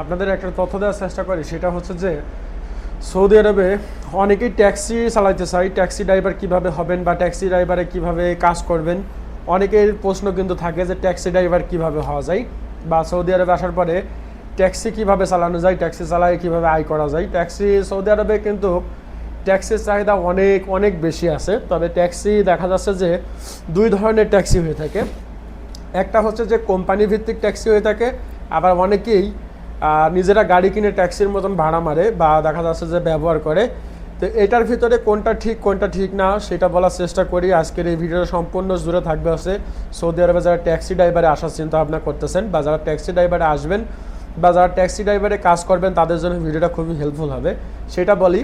আপনাদের একটা তথ্য দেওয়ার চেষ্টা করি, সেটা হচ্ছে যে সৌদি আরবে অনেকেই ট্যাক্সি চালাইতে চায়, ট্যাক্সি ড্রাইভার কীভাবে হবেন বা ট্যাক্সি ড্রাইভারে কীভাবে কাজ করবেন, অনেকের প্রশ্ন কিন্তু থাকে যে ট্যাক্সি ড্রাইভার কীভাবে হওয়া যায় বা সৌদি আরবে আসার পরে ট্যাক্সি কীভাবে চালানো যায়, ট্যাক্সি চালায় কীভাবে আয় করা যায়। ট্যাক্সি সৌদি আরবে কিন্তু ট্যাক্সির চাহিদা অনেক অনেক বেশি আছে, তবে ট্যাক্সি দেখা যাচ্ছে যে দুই ধরনের ট্যাক্সি হয়ে থাকে। একটা হচ্ছে যে কোম্পানি ভিত্তিক ট্যাক্সি হয়ে থাকে, আবার অনেকেই নিজেরা গাড়ি কিনে ট্যাক্সির মতন ভাড়া মারে বা দেখা যাচ্ছে যে ব্যবহার করে। তো এটার ভিতরে কোনটা ঠিক কোনটা ঠিক না, সেটা বলার চেষ্টা করি। আজকের এই ভিডিওটা সম্পূর্ণ জুড়ে থাকবে হচ্ছে সৌদি আরবে যারা ট্যাক্সি ড্রাইভারে আসার চিন্তা ভাবনা করতেছেন বা যারা ট্যাক্সি ড্রাইভারে আসবেন বা যারা ট্যাক্সি ড্রাইভারে কাজ করবেন, তাদের জন্য ভিডিওটা খুবই হেল্পফুল হবে। সেটা বলি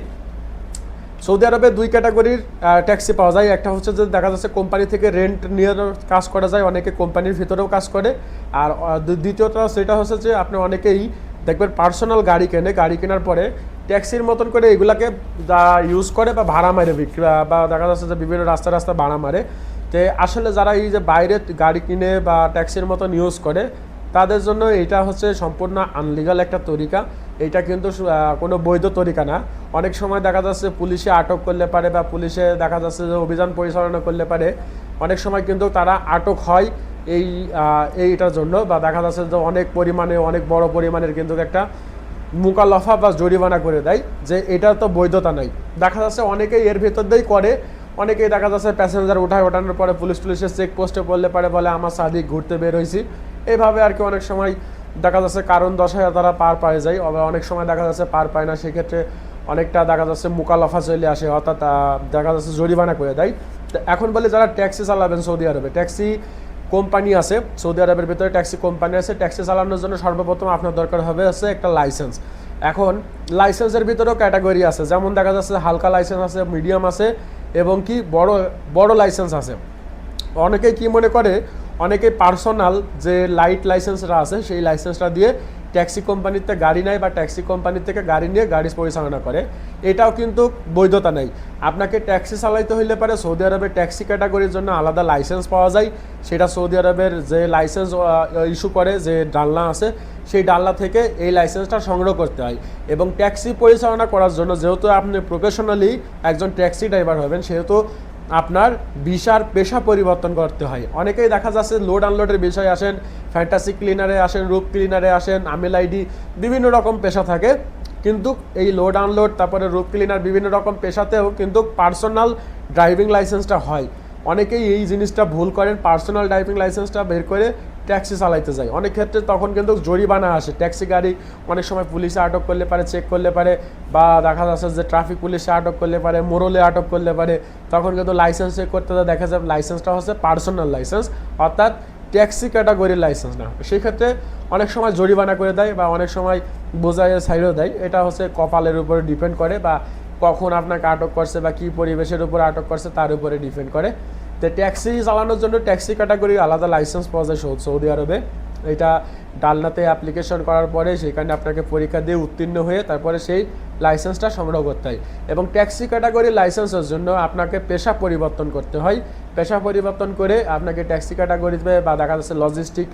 সৌদি আরবে দুই ক্যাটাগরির ট্যাক্সি পাওয়া যায়। একটা হচ্ছে যে দেখা যাচ্ছে কোম্পানি থেকে রেন্ট নিয়ে কাজ করা যায়, অনেকে কোম্পানির ভিতরেও কাজ করে। আর দ্বিতীয়টা সেটা হচ্ছে যে আপনি অনেকেই দেখবেন পার্সোনাল গাড়ি কেনে। গাড়ি কেনার পরে ট্যাক্সির মতন করে এগুলাকে যা ইউজ করে বা ভাড়া মারে, বিক্রি বা দেখা যাচ্ছে যে বিভিন্ন রাস্তা রাস্তা ভাড়া মারে। তো আসলে যারা এই যে বাইরে গাড়ি কিনে বা ট্যাক্সির মতন ইউজ করে, তাদের জন্য এটা হচ্ছে সম্পূর্ণ আনলিগাল একটা তরিকা। এটা কিন্তু কোনো বৈধ তরিকা না। অনেক সময় দেখা যাচ্ছে পুলিশে আটক করলে পারে বা পুলিশে দেখা যাচ্ছে যে অভিযান পরিচালনা করলে পারে। অনেক সময় কিন্তু তারা আটক হয় এই এইটার জন্য বা দেখা যাচ্ছে যে অনেক পরিমাণে, অনেক বড় পরিমাণের কিন্তু একটা মুকালফা বা জরিমানা করে দেয় যে এটা তো বৈধতা নাই। দেখা যাচ্ছে অনেকেই এর ভেতর দিয়েই করে। অনেকেই দেখা যাচ্ছে প্যাসেঞ্জার উঠায়, ওঠানোর পরে পুলিশ টুলিশের চেক পোস্টে পড়লে পারে, বলে, আমার সাদিক ঘুরতে বের হয়েছি এইভাবে আর কি অনেক সময় দেখা যাচ্ছে কারণ দশায় তারা পার পায় যায়, আবার অনেক সময় দেখা যাচ্ছে পার পায় না, সেক্ষেত্রে অনেকটা দেখা যাচ্ছে মুকালফা চলে আসে, অর্থাৎ দেখা যাচ্ছে জরিমানা করে দেয়। এখন বলে যারা ট্যাক্সি চালাবেন সৌদি আরবে, ট্যাক্সি কোম্পানি আছে, সৌদি আরবের ভিতরে ট্যাক্সি কোম্পানি আছে, ট্যাক্সি চালানোর জন্য সর্বপ্রথম আপনার দরকার হবে আছে একটা লাইসেন্স। এখন লাইসেন্সের ভিতরেও ক্যাটাগরি আছে, যেমন দেখা যাচ্ছে হালকা লাইসেন্স আছে, মিডিয়াম আছে, এবং কি বড় বড় লাইসেন্স আছে। অনেকেই কি মনে করে অনেকে পার্সোনাল যে লাইট লাইসেন্সটা আছে, সেই লাইসেন্সটা দিয়ে ট্যাক্সি কোম্পানিতে গাড়ি নেয় বা ট্যাক্সি কোম্পানি থেকে গাড়ি নিয়ে গাড়ি পরিচালনা করে। এটাও কিন্তু বৈধতা নেই। আপনাকে ট্যাক্সি চালাইতে হইলে পারে সৌদি আরবের ট্যাক্সি ক্যাটাগরির জন্য আলাদা লাইসেন্স পাওয়া যায়। সেটা সৌদি আরবের যে লাইসেন্স ইস্যু করে, যে ডালনা আছে, সেই ডালনা থেকে এই লাইসেন্সটা সংগ্রহ করতে হয়। এবং ট্যাক্সি পরিচালনা করার জন্য যেহেতু আপনি প্রফেশনালি একজন ট্যাক্সি ড্রাইভার হবেন, সেহেতু আপনার ভিসার পেশা পরিবর্তন করতে হয়। অনেকেই দেখা যাচ্ছে লোড আনলোডের বিষয়ে আসেন ফ্যান্টাসি ক্লিনারে আসেন রূপ ক্লিনারে আসেন, আমেল আইডি, বিভিন্ন রকম পেশা থাকে। কিন্তু এই লোড আনলোড তারপরে রূপ ক্লিনার বিভিন্ন রকম পেশাতেও কিন্তু পার্সোনাল ড্রাইভিং লাইসেন্সটা হয়। অনেকেই এই জিনিসটা ভুল করেন পার্সোনাল ড্রাইভিং লাইসেন্সটা বের করে ট্যাক্সি চালাইতে যায় অনেক ক্ষেত্রে তখন কিন্তু জরিমানা আসে। ট্যাক্সি গাড়ি অনেক সময় পুলিশে আটক করলে পারে চেক করলে পারে বা দেখা যাচ্ছে যে ট্রাফিক পুলিশে আটক করলে পারে মোরলে আটক করলে পারে, তখন কিন্তু লাইসেন্স চেক করতে দেখা যায় লাইসেন্সটা হচ্ছে পার্সোনাল লাইসেন্স অর্থাৎ ট্যাক্সি ক্যাটাগরির লাইসেন্স না সেই ক্ষেত্রে অনেক সময় জরিমানা করে দেয় বা অনেক সময় বোঝায় সাইডও দেয়। এটা হচ্ছে কপালের উপরে ডিপেন্ড করে বা কখন আপনাকে আটক করছে বা কী পরিবেশের উপর আটক করছে তার উপরে ডিপেন্ড করে। তো ট্যাক্সি চালানোর জন্য ট্যাক্সি ক্যাটাগরি আলাদা লাইসেন্স পাওয়া যায় সৌদি আরবে। এটা ডালনাতে অ্যাপ্লিকেশন করার পরে সেখানে আপনাকে পরীক্ষা দিয়ে উত্তীর্ণ হয়ে তারপরে সেই লাইসেন্সটা সংগ্রহ করতে হয়। এবং ট্যাক্সি ক্যাটাগরি লাইসেন্সের জন্য আপনাকে পেশা পরিবর্তন করতে হয়। পেশা পরিবর্তন করে আপনাকে ট্যাক্সি ক্যাটাগরিতে বা দেখা যাচ্ছে লজিস্টিক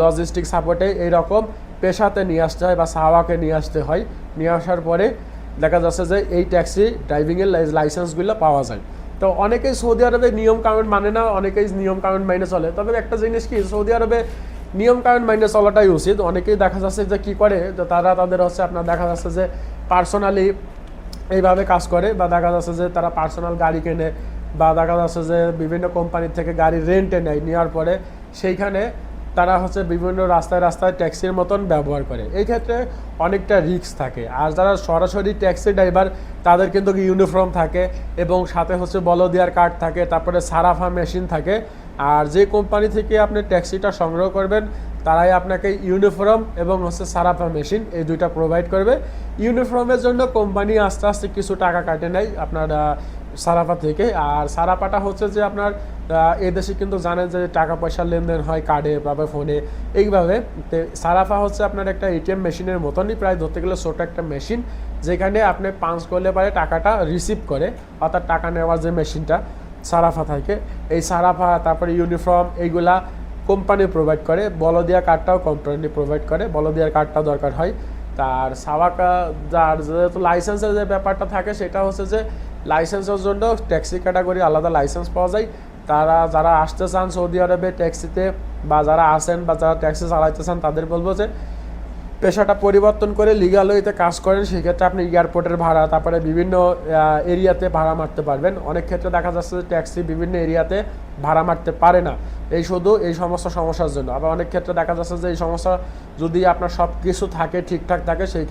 লজিস্টিক সাপোর্টে এইরকম পেশাতে নিয়ে আসতে হয় বা সাহাওয়াকে নিয়ে আসতে হয়। নিয়ে আসার পরে দেখা যাচ্ছে যে এই ট্যাক্সি ড্রাইভিংয়ের লাইসেন্সগুলো পাওয়া যায়। তো অনেকেই সৌদি আরবে নিয়ম কানুন মানে না, অনেকেই নিয়ম কানুন মাইনে চলে। তবে একটা জিনিস কি, সৌদি আরবে নিয়ম কানুন মাইনে চলাটাই উচিত। অনেকেই দেখা যাচ্ছে যে কি করে তো তারা তাদের হচ্ছে আপনার দেখা যাচ্ছে যে পার্সোনালি এইভাবে কাজ করে, বা দেখা যাচ্ছে যে তারা পার্সোনাল গাড়ি কেনে, বা দেখা যাচ্ছে যে বিভিন্ন কোম্পানির থেকে গাড়ি রেন্টে নেয়, নেওয়ার পরে সেইখানে তারা হচ্ছে বিভিন্ন রাস্তায় রাস্তায় ট্যাক্সির মতন ব্যবহার করে। এই ক্ষেত্রে অনেকটা রিস্ক থাকে। আর যারা সরাসরি ট্যাক্সি ড্রাইভার, তাদের কিন্তু ইউনিফর্ম থাকে এবং সাথে হচ্ছে বলদিয়ার কার্ড থাকে, তারপরে সারাফা মেশিন থাকে। আর যে কোম্পানি থেকে আপনি ট্যাক্সিটা সংগ্রহ করবেন, তারাই আপনাকে ইউনিফর্ম এবং হচ্ছে সারাফা মেশিন এই দুইটা প্রোভাইড করবে। ইউনিফর্মের জন্য কোম্পানি আস্তে আস্তে কিছু টাকা কাটে নেয় আপনার সারাপা থেকে। আর সারাপাটা হচ্ছে যে আপনার এদেশে কিন্তু জানেন যে টাকা পয়সার লেনদেন হয় কার্ডে বা ফোনে এইভাবে সারাফা হচ্ছে আপনার একটা এটিএম মেশিনের মতনই, প্রায় ধরতে গেলে ছোট একটা মেশিন যেখানে আপনি পাঞ্চ করলে পারে টাকাটা রিসিভ করে, অর্থাৎ টাকা নেওয়ার যে মেশিনটা সারাফা থাকে। এই সারাফা, তারপরে ইউনিফর্ম এইগুলা কোম্পানি প্রোভাইড করে, বলদিয়া কার্ডটাও কোম্পানি প্রোভাইড করে বলদিয়ার কার্ডটা দরকার হয়। তার সাওয়াকা যার যেহেতু লাইসেন্সের যে ব্যাপারটা থাকে, সেটা হচ্ছে যে লাইসেন্সের জন্য ট্যাক্সি ক্যাটাগরি আলাদা লাইসেন্স পাওয়া যায়। তারা যারা আসতে চান সৌদি আরবে ট্যাক্সিতে বা যারা আসেন বা যারা ট্যাক্সি চালাইতে চান, তাদের বলব যে পেশাটা পরিবর্তন করে লিগাল ওয়েতে কাজ করেন। সেক্ষেত্রে আপনি এয়ারপোর্টের ভাড়া, তারপরে বিভিন্ন এরিয়াতে ভাড়া মারতে পারবেন। অনেক ক্ষেত্রে দেখা যাচ্ছে যে ট্যাক্সি বিভিন্ন এরিয়াতে ভাড়া মারতে পারে না। এই শুধু এই সমস্ত সমস্যার জন্য। আবার অনেক ক্ষেত্রে দেখা যাচ্ছে যে এই সমস্যা যদি আপনার সব কিছু থাকে, ঠিকঠাক থাকে, সেই